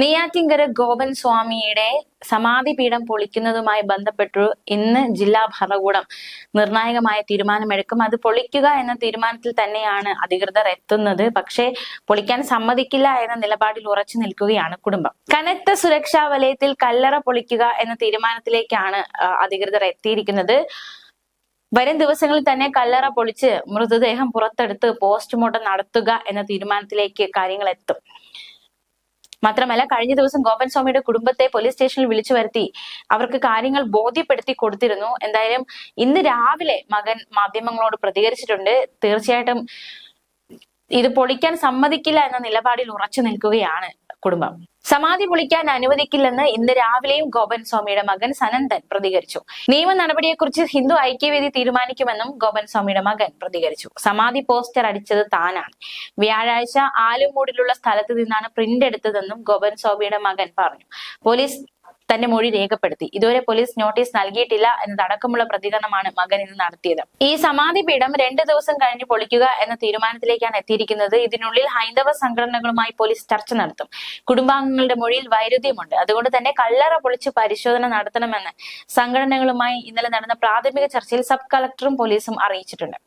നെയ്യാറ്റിങ്കര ഗോപൻ സ്വാമിയുടെ സമാധി പീഠം പൊളിക്കുന്നതുമായി ബന്ധപ്പെട്ടു ഇന്ന് ജില്ലാ ഭരണകൂടം നിർണായകമായ തീരുമാനമെടുക്കും. അത് പൊളിക്കുക എന്ന തീരുമാനത്തിൽ തന്നെയാണ് അധികൃതർ എത്തുന്നത്. പക്ഷേ പൊളിക്കാൻ സമ്മതിക്കില്ല എന്ന നിലപാടിൽ ഉറച്ചു നിൽക്കുകയാണ് കുടുംബം. കനത്ത സുരക്ഷാ വലയത്തിൽ കല്ലറ പൊളിക്കുക എന്ന തീരുമാനത്തിലേക്കാണ് അധികൃതർ എത്തിയിരിക്കുന്നത്. വരും ദിവസങ്ങളിൽ തന്നെ കല്ലറ പൊളിച്ച് മൃതദേഹം പുറത്തെടുത്ത് പോസ്റ്റ്മോർട്ടം നടത്തുക എന്ന തീരുമാനത്തിലേക്ക് കാര്യങ്ങൾ എത്തും. മാത്രമല്ല കഴിഞ്ഞ ദിവസം ഗോപൻ സ്വാമിയുടെ കുടുംബത്തെ പോലീസ് സ്റ്റേഷനിൽ വിളിച്ചു വരുത്തി. അവർക്ക് കാര്യങ്ങൾ ബോധ്യപ്പെടുത്തി കൊടുത്തിരുന്നു. എന്തായാലും ഇന്ന് രാവിലെ മകൻ മാധ്യമങ്ങളോട് പ്രതികരിച്ചിട്ടുണ്ട്. തീർച്ചയായിട്ടും ഇത് പൊളിക്കാൻ സമ്മതിക്കില്ല എന്ന നിലപാടിൽ ഉറച്ചു നിൽക്കുകയാണ് കുടുംബം. സമാധി പൊളിക്കാൻ അനുവദിക്കില്ലെന്ന് ഇന്ന് രാവിലെയും ഗോപൻ സ്വാമിയുടെ മകൻ സനന്ദൻ പ്രതികരിച്ചു. നിയമ നടപടിയെക്കുറിച്ച് ഹിന്ദു ഐക്യവേദി തീരുമാനിക്കുമെന്നും ഗോപൻ സ്വാമിയുടെ മകൻ പ്രതികരിച്ചു. സമാധി പോസ്റ്റർ അടിച്ചത് താനാണ്. വ്യാഴാഴ്ച ആലുമൂടിലുള്ള സ്ഥലത്ത് നിന്നാണ് പ്രിന്റ് എടുത്തതെന്നും ഗോപൻ സ്വാമിയുടെ മകൻ പറഞ്ഞു. പോലീസ് തന്റെ മൊഴി രേഖപ്പെടുത്തി. ഇതുവരെ പോലീസ് നോട്ടീസ് നൽകിയിട്ടില്ല എന്നതടക്കമുള്ള പ്രതികരണമാണ് മകൻ ഇന്ന് നടത്തിയത്. ഈ സമാധി പീഠം രണ്ട് ദിവസം കഴിഞ്ഞ് പൊളിക്കുക എന്ന തീരുമാനത്തിലേക്കാണ് എത്തിയിരിക്കുന്നത്. ഇതിനുള്ളിൽ ഹൈന്ദവ സംഘടനകളുമായി പോലീസ് ചർച്ച നടത്തും. കുടുംബാംഗങ്ങളുടെ മൊഴിയിൽ വൈരുദ്ധ്യമുണ്ട്. അതുകൊണ്ട് തന്നെ കല്ലറ പൊളിച്ച് പരിശോധന നടത്തണമെന്ന് സംഘടനകളുമായി ഇന്നലെ നടന്ന പ്രാഥമിക ചർച്ചയിൽ സബ് കളക്ടറും പോലീസും അറിയിച്ചിട്ടുണ്ട്.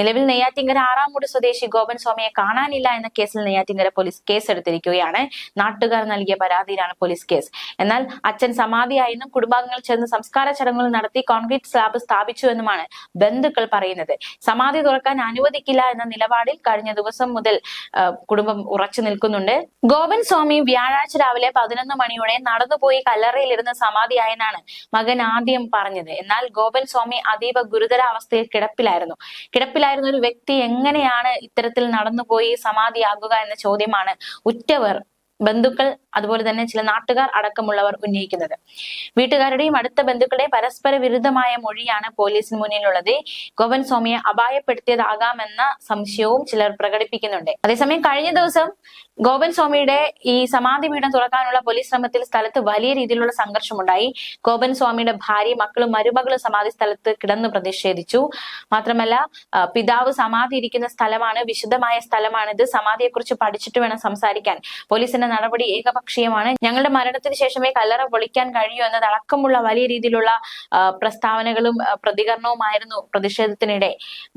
നിലവിൽ നെയ്യാറ്റിങ്കര ആറാമൂട് സ്വദേശി ഗോപൻ സ്വാമിയെ കാണാനില്ല എന്ന കേസിൽ നെയ്യാറ്റിങ്കര പോലീസ് കേസെടുത്തിരിക്കുകയാണ്. നാട്ടുകാർ നൽകിയ പരാതിയിലാണ് പോലീസ് കേസ്. എന്നാൽ അച്ഛൻ സമാധിയായെന്നും കുടുംബാംഗങ്ങൾ ചേർന്ന് സംസ്കാര ചടങ്ങുകൾ നടത്തി കോൺക്രീറ്റ് സ്ലാബ് സ്ഥാപിച്ചു എന്നുമാണ് ബന്ധുക്കൾ പറയുന്നത്. സമാധി തുറക്കാൻ അനുവദിക്കില്ല എന്ന നിലപാടിൽ കഴിഞ്ഞ ദിവസം മുതൽ കുടുംബം ഉറച്ചു നിൽക്കുന്നുണ്ട്. ഗോപൻ സ്വാമി വ്യാഴാഴ്ച രാവിലെ പതിനൊന്ന് മണിയോടെ നടന്നുപോയി കല്ലറയിലിരുന്ന് സമാധിയായെന്നാണ് മകൻ ആദ്യം പറഞ്ഞത്. എന്നാൽ ഗോപൻ സ്വാമി അതീവ ഗുരുതരാവസ്ഥയിൽ കിടപ്പിലായിരുന്നു. കിടപ്പിലായിരുന്ന ഒരു വ്യക്തി എങ്ങനെയാണ് ഇത്തരത്തിൽ നടന്നുപോയി സമാധിയാകുക എന്ന ചോദ്യമാണ് ഉറ്റവർ. ബന്ധുക്കൾ അതുപോലെ തന്നെ ചില നാട്ടുകാർ അടക്കമുള്ളവർ ഉന്നയിക്കുന്നത്. വീട്ടുകാരുടെയും അടുത്ത ബന്ധുക്കളുടെയും പരസ്പര വിരുദ്ധമായ മൊഴിയാണ് പോലീസിന് മുന്നിലുള്ളത്. ഗോവൻ സ്വാമിയെ അപായപ്പെടുത്തിയതാകാമെന്ന സംശയവും ചിലർ പ്രകടിപ്പിക്കുന്നുണ്ട്. അതേസമയം കഴിഞ്ഞ ദിവസം ഗോവൻ സ്വാമിയുടെ ഈ സമാധി പീഠം തുറക്കാനുള്ള പോലീസ് ശ്രമത്തിൽ സ്ഥലത്ത് വലിയ രീതിയിലുള്ള സംഘർഷമുണ്ടായി. ഗോപൻ സ്വാമിയുടെ ഭാര്യ മക്കളും മരുമകളും സമാധി സ്ഥലത്ത് കിടന്ന് പ്രതിഷേധിച്ചു. മാത്രമല്ല പിതാവ് സമാധി ഇരിക്കുന്ന സ്ഥലമാണ് വിശുദ്ധമായ സ്ഥലമാണ് ഇത് സമാധിയെക്കുറിച്ച് പഠിച്ചിട്ട് വേണം സംസാരിക്കാൻ. പോലീസിന്റെ നടപടി ഏകപക്ഷീയമാണ് ഞങ്ങളുടെ മരണത്തിന് ശേഷമേ കല്ലറ പൊളിക്കാൻ കഴിയൂ എന്നതടക്കമുള്ള വലിയ രീതിയിലുള്ള പ്രസ്താവനകളും പ്രതികരണവുമായിരുന്നു പ്രതിഷേധത്തിനിടെ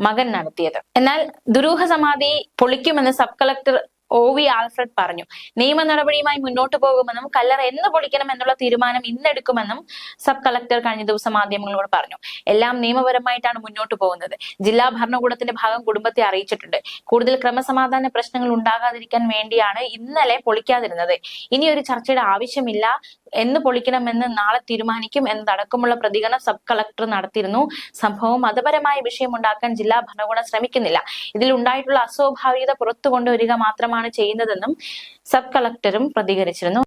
മകൻ നടത്തിയത്. എന്നാൽ ദുരൂഹ സമാധി പൊളിക്കുമെന്ന് sub collector O V Alfred പറഞ്ഞു. നിയമ നടപടിയുമായി മുന്നോട്ട് പോകുമെന്നും കല്ലറ എന്ന് പൊളിക്കണം എന്നുള്ള തീരുമാനം ഇന്നെടുക്കുമെന്നും സബ് കളക്ടർ കഴിഞ്ഞ ദിവസം മാധ്യമങ്ങളോട് പറഞ്ഞു. എല്ലാം നിയമപരമായിട്ടാണ് മുന്നോട്ട് പോകുന്നത്. ജില്ലാ ഭരണകൂടത്തിന്റെ ഭാഗം കുടുംബത്തെ അറിയിച്ചിട്ടുണ്ട്. കൂടുതൽ ക്രമസമാധാന പ്രശ്നങ്ങൾ ഉണ്ടാകാതിരിക്കാൻ വേണ്ടിയാണ് ഇന്നലെ പൊളിക്കാതിരുന്നത്. ഇനി ഒരു ചർച്ചയുടെ ആവശ്യമില്ല. എന്ന് പൊളിക്കണമെന്ന് നാളെ തീരുമാനിക്കും എന്നതടക്കമുള്ള പ്രതികരണം സബ് കളക്ടർ നടത്തിയിരുന്നു. സംഭവം മതപരമായ വിഷയമുണ്ടാക്കാൻ ജില്ലാ ഭരണകൂടം ശ്രമിക്കുന്നില്ല. ഇതിൽ ഉണ്ടായിട്ടുള്ള അസ്വാഭാവികത പുറത്തു കൊണ്ടുവരിക മാത്രമാണ് ചെയ്യുന്നതെന്നും സബ് കളക്ടറും പ്രതികരിച്ചിരുന്നു.